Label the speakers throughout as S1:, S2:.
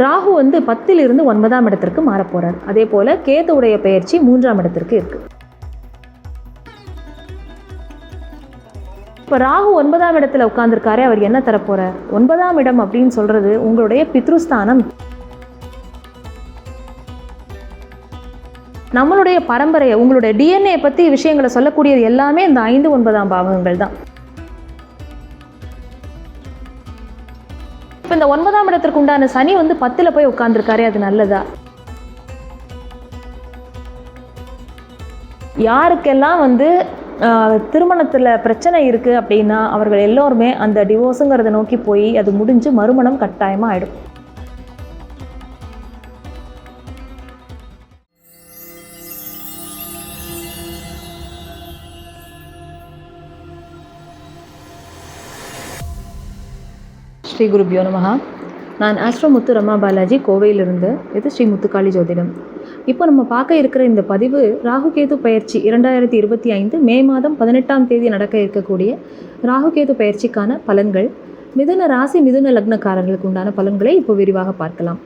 S1: ராகு வந்து பத்தில் இருந்து ஒன்பதாம் இடத்திற்கு மாறப் போறார் அதே போல கேதுவுடைய பெயர்ச்சி மூன்றாம் இடத்திற்கு இருக்கு. இப்போ ராகு ஒன்பதாம் இடத்துல உட்கார்ந்திருக்காரே அவர் என்ன தரப்போறார்? ஒன்பதாம் இடம் அப்படின்னு சொல்றது உங்களுடைய பித்ருஸ்தானம். நம்மளுடைய பரம்பரையை உங்களுடைய டிஎன்ஏ பற்றி விஷயங்களை சொல்லக்கூடியது எல்லாமே இந்த ஐந்து ஒன்பதாம் பாவகங்கள் தான் இந்த ஒன்பதாம் இடத்திற்கு உண்டான சனி வந்து பத்தில் போய் உட்கார்ந்துருக்காரே அது நல்லதா? யாருக்கெல்லாம் வந்து திருமணத்தில் பிரச்சனை இருக்குது அப்படின்னா அவர்கள் எல்லோருமே அந்த டிவோர்ஸுங்கிறத நோக்கி போய் அது முடிஞ்சு மறுமணம் கட்டாயமாக ஆயிடும். ஸ்ரீ குருபியோ நமஹா. நான் ஆஸ்ட்ரோ முத்து ரமா பாலாஜி கோவையிலிருந்து. இது ஸ்ரீ முத்துக்காளி ஜோதிடம். இப்போ நம்ம பார்க்க இருக்கிற இந்த பதிவு ராகுகேது பயிற்சி இரண்டாயிரத்தி இருபத்தி ஐந்து மே மாதம் பதினெட்டாம் தேதி நடக்க இருக்கக்கூடிய ராகுகேது பயிற்சிக்கான பலன்கள் மிதுன ராசி மிதுன லக்னக்காரர்களுக்கு உண்டான பலன்களை இப்போ விரிவாக பார்க்கலாம்.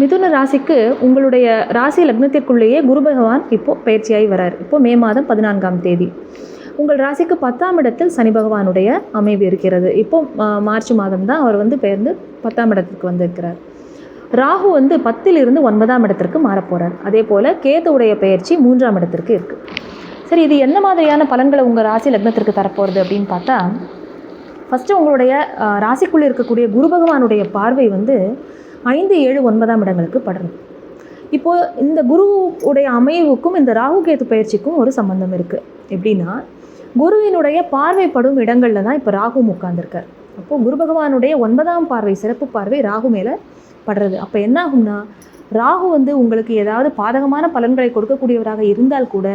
S1: மிதுன ராசிக்கு உங்களுடைய ராசி லக்னத்திற்குள்ளேயே குரு பகவான் இப்போ பயிற்சியாகி வரார். இப்போ மே மாதம் பதினான்காம் தேதி. உங்கள் ராசிக்கு பத்தாம் இடத்தில் சனி பகவானுடைய அமைவு இருக்கிறது. இப்போ மார்ச் மாதம் தான் அவர் வந்து பெயர்ந்து பத்தாம் இடத்திற்கு வந்திருக்கிறார். ராகு வந்து பத்தில் இருந்து ஒன்பதாம் இடத்திற்கு மாறப்போகிறார் அதே போல் கேதுவுடைய பெயர்ச்சி மூன்றாம் இடத்திற்கு இருக்குது சரி இது எந்த மாதிரியான பலன்களை உங்கள் ராசி லக்னத்திற்கு தரப்போகிறது அப்படின்னு பார்த்தா ஃபஸ்ட்டு உங்களுடைய ராசிக்குள்ளே இருக்கக்கூடிய குரு பகவானுடைய பார்வை வந்து ஐந்து ஏழு ஒன்பதாம் இடங்களுக்கு படுறது இப்போ இந்த குருவுடைய அமைவுக்கும் இந்த ராகு கேது பயிற்சிக்கும் ஒரு சம்பந்தம் இருக்குது எப்படின்னா குருவினுடைய பார்வைப்படும் இடங்களில் தான் இப்போ ராகு உட்காந்துருக்கார் அப்போது குரு பகவானுடைய ஒன்பதாம் பார்வை சிறப்பு பார்வை ராகு மேலே படுறது. அப்போ என்ன ஆகும்னா ராகு வந்து உங்களுக்கு ஏதாவது பாதகமான பலன்களை கொடுக்கக்கூடியவராக இருந்தால் கூட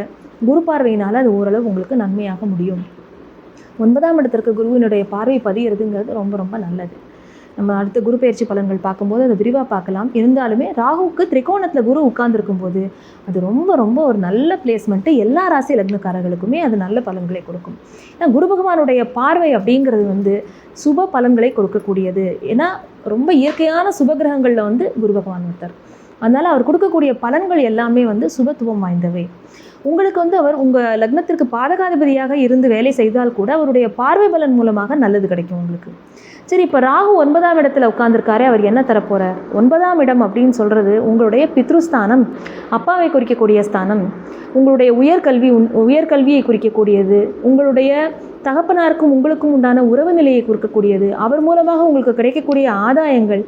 S1: குரு பார்வையினால் அது ஓரளவு உங்களுக்கு நன்மையாக முடியும். ஒன்பதாம் இடத்திற்கு குருவினுடைய பார்வை பதிகிறதுங்கிறது ரொம்ப ரொம்ப நல்லது. நம்ம அடுத்த குரு பயிற்சி பலன்கள் பார்க்கும்போது அதை விரிவாக பார்க்கலாம். இருந்தாலுமே ராகுவுக்கு திரிகோணத்தில் குரு உட்கார்ந்துருக்கும் போது அது ரொம்ப ரொம்ப ஒரு நல்ல பிளேஸ்மெண்ட்டு எல்லா ராசி லக்னக்காரர்களுக்குமே அது நல்ல பலன்களை கொடுக்கும். ஏன்னா குரு பகவானுடைய பார்வை அப்படிங்கிறது வந்து சுப பலன்களை கொடுக்கக்கூடியது. ஏன்னா ரொம்ப இயற்கையான சுபகிரகங்களில் வந்து குரு பகவான் ஒருத்தர். அதனால் அவர் கொடுக்கக்கூடிய பலன்கள் எல்லாமே வந்து சுபத்துவம் வாய்ந்தவை. உங்களுக்கு வந்து அவர் உங்கள் லக்னத்திற்கு பாதகாதிபதியாக இருந்து வேலை செய்தால் கூட அவருடைய பார்வை பலன் மூலமாக நல்லது கிடைக்கும் உங்களுக்கு. சரி இப்போ ராகு ஒன்பதாம் இடத்துல உட்காந்துருக்காரு அவர் என்ன தரப்போகிறார் ஒன்பதாம் இடம் அப்படின்னு சொல்கிறது உங்களுடைய பித்ருஸ்தானம் அப்பாவை குறிக்கக்கூடிய ஸ்தானம். உங்களுடைய உயர்கல்வி உயர்கல்வியை குறிக்கக்கூடியது. உங்களுடைய தகப்பனாருக்கும் உங்களுக்கும் உண்டான உறவு நிலையை குறிக்கக்கூடியது. அவர் மூலமாக உங்களுக்கு கிடைக்கக்கூடிய ஆதாயங்கள்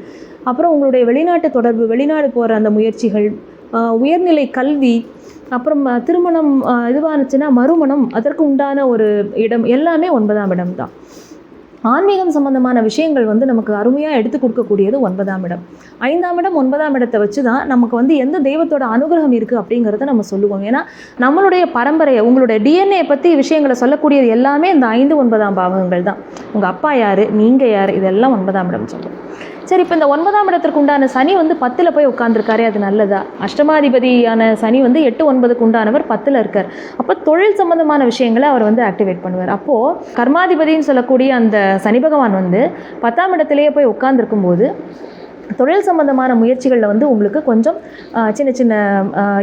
S1: அப்புறம் உங்களுடைய வெளிநாட்டு தொடர்பு வெளிநாடு போகிற அந்த முயற்சிகள் உயர்நிலை கல்வி அப்புறம் திருமணம் இதுவானுச்சுன்னா மறுமணம் அதற்கு உண்டான ஒரு இடம் எல்லாமே ஒன்பதாம் இடம் தான் ஆன்மீகம் சம்பந்தமான விஷயங்கள் வந்து நமக்கு அருமையாக எடுத்து கொடுக்கக்கூடியது ஒன்பதாம் இடம். ஐந்தாம் இடம் ஒன்பதாம் இடத்தை வச்சு தான் நமக்கு வந்து எந்த தெய்வத்தோட அனுகிரகம் இருக்குது அப்படிங்கிறத நம்ம சொல்லுவோம். ஏன்னா நம்மளுடைய பரம்பரையை உங்களுடைய டிஎன்ஏ பற்றி விஷயங்களை சொல்லக்கூடியது எல்லாமே இந்த ஐந்து ஒன்பதாம் பாவகங்கள் தான். உங்கள் அப்பா யார் நீங்கள் யார் இதெல்லாம் ஒன்பதாம் இடம் சொல்லும். சரி இப்போ இந்த ஒன்பதாம் இடத்திற்கு உண்டான சனி வந்து பத்தில் போய் உட்காந்துருக்காரே அது நல்லதா? அஷ்டமாதிபதியான சனி வந்து எட்டு ஒன்பதுக்கு உண்டானவர் பத்தில் இருக்கார். அப்போ தொழில் சம்பந்தமான விஷயங்களை அவர் வந்து ஆக்டிவேட் பண்ணுவார். அப்போது கர்மாதிபதின்னு சொல்லக்கூடிய அந்த சனி பகவான் வந்து பத்தாம் இடத்துலேயே போய் உட்காந்துருக்கும் போது தொழில் சம்பந்தமான முயற்சிகளில் வந்து உங்களுக்கு கொஞ்சம் சின்ன சின்ன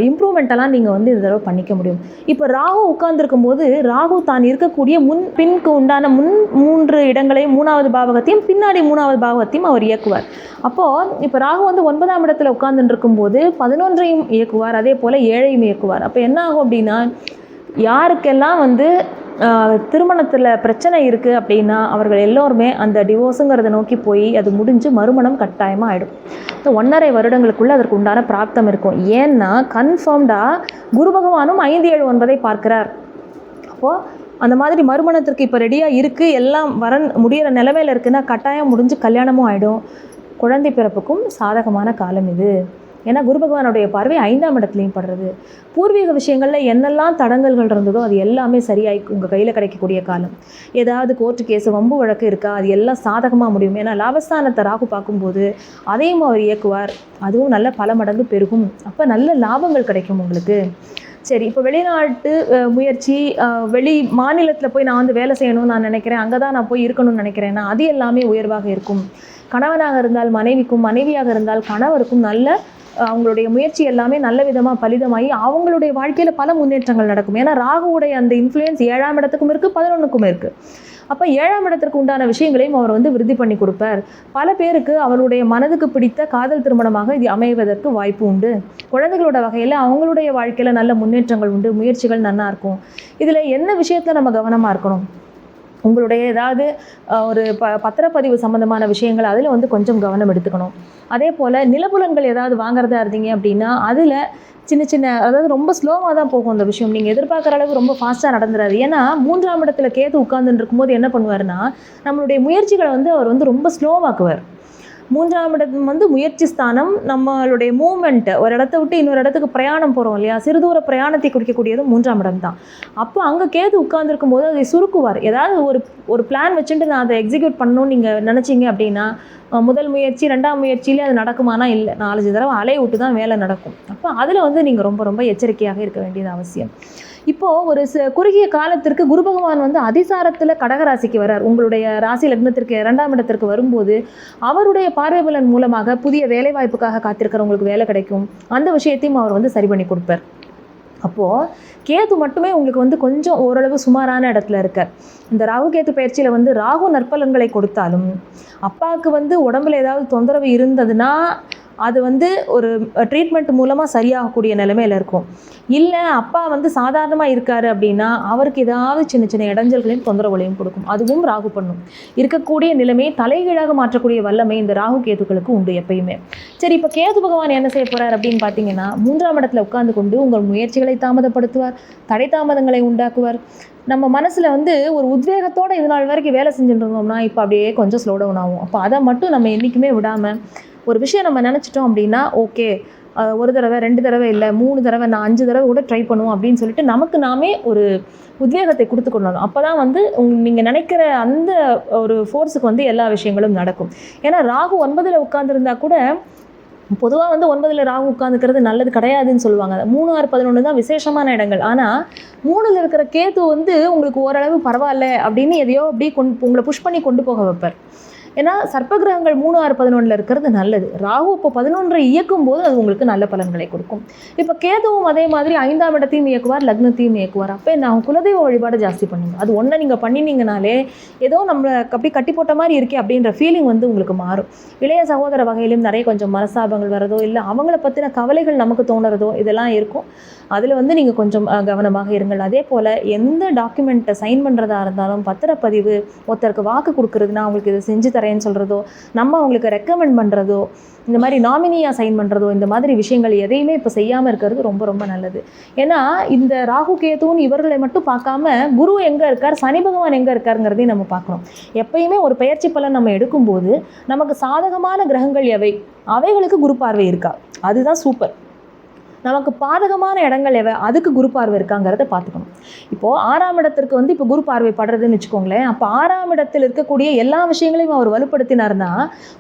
S1: இம்ப்ரூவ்மெண்ட்டெல்லாம் நீங்கள் வந்து இந்த தடவை பண்ணிக்க முடியும். இப்போ ராகு உட்கார்ந்துருக்கும் போது ராகு தான் இருக்கக்கூடிய முன் பின்க்கு உண்டான முன் மூன்று இடங்களையும் மூணாவது பாவகத்தையும் பின்னாடி மூணாவது பாவகத்தையும் அவர் இயக்குவார். அப்போது இப்போ ராகு வந்து ஒன்பதாம் இடத்துல உட்கார்ந்துருக்கும் போது பதினொன்றையும் இயக்குவார் அதே போல் ஏழையும் இயக்குவார். அப்போ என்ன ஆகும் அப்படின்னா யாருக்கெல்லாம் வந்து திருமணத்தில் பிரச்சனை இருக்குது அப்படின்னா அவர்கள் எல்லோருமே அந்த டிவோர்ஸுங்கிறத நோக்கி போய் அது முடிஞ்சு மறுமணம் கட்டாயமாக ஆகிடும் இந்த ஒன்றரை வருடங்களுக்குள்ளே அதற்கு உண்டான பிராப்தம் இருக்கும். ஏன்னா கன்ஃபார்ம்டாக குரு பகவானும் ஐந்து ஏழு ஒன்பதை பார்க்கிறார். அப்போது அந்த மாதிரி மறுமணத்திற்கு இப்போ ரெடியாக இருக்குது எல்லாம் வரன் முடியிற நிலமையில இருக்குன்னா கட்டாயம் முடிஞ்சு கல்யாணமும் ஆகிடும் குழந்தை பிறப்புக்கும் சாதகமான காலம் இது. ஏன்னா குரு பகவானுடைய பார்வை ஐந்தாம் இடத்துலையும் படுறது. பூர்வீக விஷயங்களில் என்னெல்லாம் தடங்கல்கள் இருந்ததோ அது எல்லாமே சரியாகி உங்கள் கையில் கிடைக்கக்கூடிய காலம். ஏதாவது கோர்ட்டு கேஸ் வம்பு வழக்கு இருக்கா? அது எல்லாம் சாதகமாக முடியும். ஏன்னா லாபஸ்தானத்தை ராகு பார்க்கும்போது அதையும் அவர் இயக்குவார். அதுவும் நல்ல பல மடங்கு பெருகும். அப்போ நல்ல லாபங்கள் கிடைக்கும் உங்களுக்கு. சரி இப்போ வெளிநாட்டு முயற்சி வெளி மாநிலத்தில் போய் நான் வந்து வேலை செய்யணும்னு நான் நினைக்கிறேன். அங்கே தான் நான் போய் இருக்கணும்னு நினைக்கிறேன்னா அது எல்லாமே உயர்வாக இருக்கும். கணவனாக இருந்தால் மனைவிக்கும் மனைவியாக இருந்தால் கணவருக்கும் நல்ல அவங்களுடைய முயற்சி எல்லாமே நல்ல விதமாக பலிதமாகி அவங்களுடைய வாழ்க்கையில் பல முன்னேற்றங்கள் நடக்கும். ஏன்னா ராகுவுடைய அந்த இன்ஃப்ளூயன்ஸ் ஏழாம் இடத்துக்கும் இருக்குது பதினொன்றுக்கும் இருக்குது அப்போ ஏழாம் இடத்திற்கு உண்டான விஷயங்களையும் அவர் வந்து விருத்தி பண்ணி கொடுப்பார். பல பேருக்கு அவருடைய மனதுக்கு பிடித்த காதல் திருமணமாக இது அமைவதற்கு வாய்ப்பு உண்டு. குழந்தைகளோட வகையில் அவங்களுடைய வாழ்க்கையில் நல்ல முன்னேற்றங்கள் உண்டு முயற்சிகள் நல்லா இருக்கும். இதில் என்ன விஷயத்தில் நம்ம கவனமாக இருக்கணும்? உங்களுடைய ஏதாவது ஒரு ப பத்திரப்பதிவு சம்மந்தமான விஷயங்கள் அதில் வந்து கொஞ்சம் கவனம் எடுத்துக்கணும். அதே போல் நிலப்புலன்கள் ஏதாவது வாங்குறதா இருந்தீங்க அப்படின்னா அதில் சின்ன சின்ன அதாவது ரொம்ப ஸ்லோவாக தான் போகும் அந்த விஷயம். நீங்கள் எதிர்பார்க்குற அளவு ரொம்ப ஃபாஸ்ட்டாக நடந்துடாது ஏன்னா மூன்றாம் இடத்துல கேது உட்கார்ந்துட்டு இருக்கும்போது என்ன பண்ணுவார்னா நம்மளுடைய முயற்சிகளை வந்து அவர் வந்து ரொம்ப ஸ்லோவாக்குவார். மூன்றாம் இடம் வந்து முயற்சி ஸ்தானம். நம்மளுடைய மூமெண்ட் ஒரு இடத்த விட்டு இன்னொரு இடத்துக்கு பிரயாணம் போகிறோம் இல்லையா? சிறுதூர பிரயாணத்தை குறிக்கக்கூடியது மூன்றாம் இடம் தான். அப்போ அங்கே கேது உட்கார்ந்துருக்கும் போது அதை சுருக்குவார். ஏதாவது ஒரு ஒரு பிளான் வச்சுட்டு நான் அதை எக்ஸிக்யூட் பண்ணணும்னு நீங்கள் நினச்சிங்க அப்படின்னா முதல் முயற்சி ரெண்டாம் முயற்சியிலே அது நடக்குமானா இல்லை. நாலஞ்சு தடவை அலைய விட்டு தான் வேலை நடக்கும். அப்போ அதில் வந்து நீங்கள் ரொம்ப ரொம்ப எச்சரிக்கையாக இருக்க வேண்டியது அவசியம். இப்போது ஒரு ச குறுகிய காலத்திற்கு குரு பகவான் வந்து அதிசாரத்தில் கடகராசிக்கு வரார் உங்களுடைய ராசி லக்னத்திற்கு இரண்டாம் இடத்திற்கு வரும்போது அவருடைய பார்வை பலன் மூலமாக புதிய வேலைவாய்ப்புக்காக காத்திருக்கிறவங்களுக்கு வேலை கிடைக்கும். அந்த விஷயத்தையும் அவர் வந்து சரி பண்ணி கொடுப்பார். அப்போது கேது மட்டுமே உங்களுக்கு வந்து கொஞ்சம் ஓரளவு சுமாரான இடத்துல இருக்க இந்த ராகு கேது பயிற்சியில் வந்து ராகு நற்பலன்களை கொடுத்தாலும் அப்பாவுக்கு வந்து உடம்புல ஏதாவது தொந்தரவு இருந்ததுன்னா அது வந்து ஒரு ட்ரீட்மெண்ட் மூலமாக சரியாகக்கூடிய நிலைமையில் இருக்கும். இல்லை அப்பா வந்து சாதாரணமாக இருக்காரு அப்படின்னா அவருக்கு ஏதாவது சின்ன சின்ன இடைஞ்சல்களையும் தொந்தரவுகளையும் கொடுக்கும். அதுவும் ராகு பண்ணும். இருக்கக்கூடிய நிலைமையை தலைகீழாக மாற்றக்கூடிய வல்லமை இந்த ராகு கேதுக்களுக்கு உண்டு எப்பயுமே. சரி இப்போ கேது பகவான் என்ன செய்ய போறார் அப்படின்னு பார்த்தீங்கன்னா மூன்றாம் இடத்துல உட்கார்ந்து கொண்டு உங்கள் முயற்சிகளை தாமதப்படுத்துவார் தடை தாமதங்களை உண்டாக்குவார். நம்ம மனசில் வந்து ஒரு உத்வேகத்தோடு இது நாள் வரைக்கும் வேலை செஞ்சுட்டு இருந்தோம்னா இப்போ அப்படியே கொஞ்சம் ஸ்லோ டவுன் ஆகும். அப்போ அதை மட்டும் நம்ம என்றைக்குமே விடாமல் ஒரு விஷயம் நம்ம நினச்சிட்டோம் அப்படின்னா ஓகே ஒரு தடவை ரெண்டு தடவை இல்லை மூணு தடவை நான் அஞ்சு தடவை கூட ட்ரை பண்ணுவோம் அப்படின்னு சொல்லிட்டு நமக்கு நாமே ஒரு உத்வேகத்தை கொடுத்துக்கொள்ளணும் அப்போ தான் வந்து நீங்கள் நினைக்கிற அந்த ஒரு ஃபோர்ஸுக்கு வந்து எல்லா விஷயங்களும் நடக்கும். ஏன்னா ராகு ஒன்பதில் உட்காந்துருந்தா கூட பொதுவாக வந்து ஒன்பதில் ராகு உட்காந்துக்கிறது நல்லது கிடையாதுன்னு சொல்லுவாங்க. மூணு ஆறு பதினொன்று தான் விசேஷமான இடங்கள். ஆனால் மூணில் இருக்கிற கேது வந்து உங்களுக்கு ஓரளவு பரவாயில்ல அப்படின்னு எதையோ அப்படியே கொண்டு உங்களை புஷ் பண்ணி கொண்டு போக வைப்பார். ஏன்னா சர்ப்பகிரகங்கள் மூணு ஆறு பதினொன்றில் இருக்கிறது நல்லது. ராகு இப்போ பதினொன்றை இயக்கும் போது அது உங்களுக்கு நல்ல பலன்களை கொடுக்கும். இப்போ கேதுவும் அதே மாதிரி ஐந்தாம் இடத்தையும் இயக்குவார் லக்னத்தையும் இயக்குவார். அப்போ என்ன? அவங்க குலதெய்வ வழிபாடு ஜாஸ்தி பண்ணுங்க. அது ஒன்றை நீங்கள் பண்ணினீங்கனாலே ஏதோ நம்மளை அப்படி கட்டி போட்ட மாதிரி இருக்கே அப்படின்ற ஃபீலிங் வந்து உங்களுக்கு மாறும். இளைய சகோதர வகையிலும் நிறைய கொஞ்சம் மனசாபங்கள் வரதோ இல்லை அவங்கள பற்றின கவலைகள் நமக்கு தோணுறதோ இதெல்லாம் இருக்கும். அதில் வந்து நீங்கள் கொஞ்சம் கவனமாக இருங்கள். அதே போல் எந்த டாக்குமெண்ட்டை சைன் பண்ணுறதா இருந்தாலும் பத்திரப்பதிவு ஒருத்தருக்கு வாக்கு கொடுக்குறது நான் இதை செஞ்சு தரேன்னு சொல்கிறதோ நம்ம அவங்களுக்கு ரெக்கமெண்ட் பண்ணுறதோ இந்த மாதிரி நாமினியாக சைன் பண்ணுறதோ இந்த மாதிரி விஷயங்கள் எதையுமே இப்போ செய்யாமல் இருக்கிறது ரொம்ப ரொம்ப நல்லது. ஏன்னா இந்த ராகு கேதுன்னு இவர்களை மட்டும் பார்க்காம குரு எங்கே இருக்கார் சனி பகவான் எங்கே இருக்காருங்கிறதையும் நம்ம பார்க்கணும். எப்பயுமே ஒரு பயிற்சி பலன் நம்ம எடுக்கும்போது நமக்கு சாதகமான கிரகங்கள் எவை? அவைகளுக்கு குரு பார்வை இருக்கா? அதுதான் சூப்பர் நமக்கு பாதகமான இடங்கள் எவை? அதுக்கு குரு பார்வை இருக்காங்கிறத பார்த்துக்கணும். இப்போது ஆறாம் இடத்திற்கு வந்து இப்போ குரு பார்வை படுறதுன்னு வச்சுக்கோங்களேன். அப்போ ஆறாம் இடத்தில் இருக்கக்கூடிய எல்லா விஷயங்களையும் அவர் வலுப்படுத்தினார்னா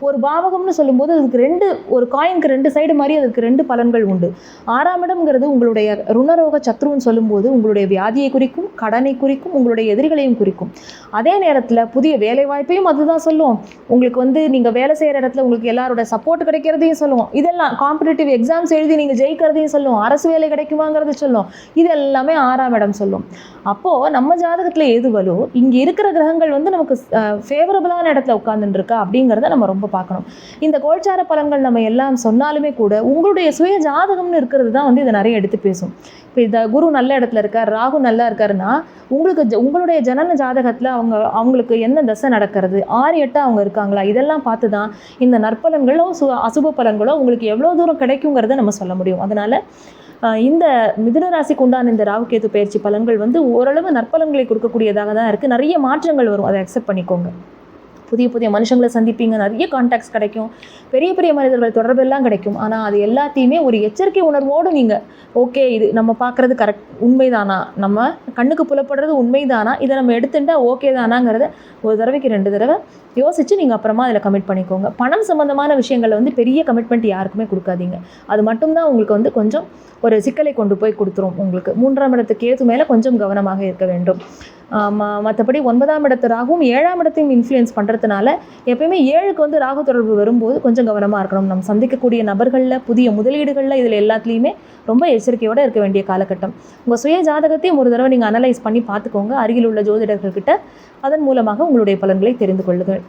S1: ஒரு பாவகம்னு சொல்லும்போது அதுக்கு ரெண்டு ஒரு காயினுக்கு ரெண்டு சைடு மாதிரி அதுக்கு ரெண்டு பலன்கள் உண்டு. ஆறாம் இடம்ங்கிறது உங்களுடைய ருணரோக சத்ருன்னு சொல்லும்போது உங்களுடைய வியாதியை குறிக்கும் கடனை குறிக்கும் உங்களுடைய எதிரிகளையும் குறிக்கும். அதே நேரத்தில் புதிய வேலை வாய்ப்பையும் அதுதான் சொல்லுவோம் உங்களுக்கு வந்து நீங்கள் வேலை செய்கிற இடத்துல உங்களுக்கு எல்லாரோட சப்போர்ட் கிடைக்கிறதையும் சொல்லுவோம் இதெல்லாம் காம்படிட்டிவ் எக்ஸாம்ஸ் எழுதி நீங்கள் ஜெயிக்கிறதையும் சொல்லும். அரசு வேலை கிடைக்குமாங்கிறது சொல்லும். இது எல்லாமே ஆறாம் இடம் சொல்லும். அப்போது நம்ம ஜாதகத்தில் எது வலோ இங்கே இருக்கிற கிரகங்கள் வந்து நமக்கு ஃபேவரபுளான இடத்துல உட்காந்துருக்கா இருக்கா அப்படிங்கிறத நம்ம ரொம்ப பார்க்கணும். இந்த கோல்சார பலன்கள் நம்ம எல்லாம் சொன்னாலுமே கூட உங்களுடைய சுய ஜாதகம்னு இருக்கிறது தான் வந்து இதை நிறைய எடுத்து பேசும். இப்போ இந்த குரு நல்ல இடத்துல இருக்கார் ராகு நல்லா இருக்காருன்னா உங்களுக்கு ஜ- உங்களுடைய ஜனன ஜாதகத்தில் அவங்க அவங்களுக்கு என்ன தசை நடக்கிறது? ஆறு எட்டா அவங்க இருக்காங்களா? இதெல்லாம் பார்த்து தான் இந்த நற்பலன்களோ சு அசுப பலன்களோ உங்களுக்கு எவ்வளோ தூரம் கிடைக்குங்கிறத நம்ம சொல்ல முடியும். அதனால் இந்த மிதுன ராசிக்கு உண்டான இந்த ராகுகேது பயிற்சி பலன்கள் வந்து ஓரளவு நற்பலன்களை கொடுக்கக்கூடியதாக தான் இருக்குது நிறைய மாற்றங்கள் வரும். அதை அக்செப்ட் பண்ணிக்கோங்க. புதிய புதிய மனுஷங்களை சந்திப்பீங்க. நிறைய கான்டாக்ட்ஸ் கிடைக்கும். பெரிய பெரிய மனிதர்கள் தொடர்பெல்லாம் கிடைக்கும். ஆனால் அது எல்லாத்தையுமே ஒரு எச்சரிக்கை உணர்வோடு நீங்கள் ஓகே இது நம்ம பார்க்குறது கரெக்ட் உண்மைதானா? நம்ம கண்ணுக்கு புலப்படுறது உண்மைதானா? இதை நம்ம எடுத்துட்டா ஓகே தானாங்கிறத ஒரு தடவைக்கு ரெண்டு தடவை யோசித்து நீங்கள் அப்புறமா அதில் கமிட் பண்ணிக்கோங்க. பணம் சம்மந்தமான விஷயங்களில் வந்து பெரிய கமிட்மெண்ட் யாருக்குமே கொடுக்காதீங்க. அது மட்டும்தான் உங்களுக்கு வந்து கொஞ்சம் ஒரு சிக்கலை கொண்டு போய் கொடுத்துரும் உங்களுக்கு. மூன்றாம் இடத்துக்கு ஏற்று மேலே கொஞ்சம் கவனமாக இருக்க வேண்டும். ம- மற்றபடி ஒன்பதாம் இடத்து ராகுவும் ஏழாம் இடத்தையும் இன்ஃப்ளூயன்ஸ் பண்ணுறதுனால எப்பயுமே ஏழுக்கு வந்து ராகு தொடர்பு வரும்போது கொஞ்சம் கவனமாக இருக்கணும். நம்ம சந்திக்கக்கூடிய நபர்களில் புதிய முதலீடுகளில் இதில் எல்லாத்துலேயுமே ரொம்ப எச்சரிக்கையோடு இருக்க வேண்டிய காலகட்டம். உங்கள் சுய ஜாதகத்தையும் ஒரு தடவை நீங்கள் அனலைஸ் பண்ணி பார்த்துக்கோங்க. அருகில் உள்ள ஜோதிடர்கள்கிட்ட அதன் மூலமாக உங்களுடைய பலன்களை தெரிந்து கொள்ளுங்கள்.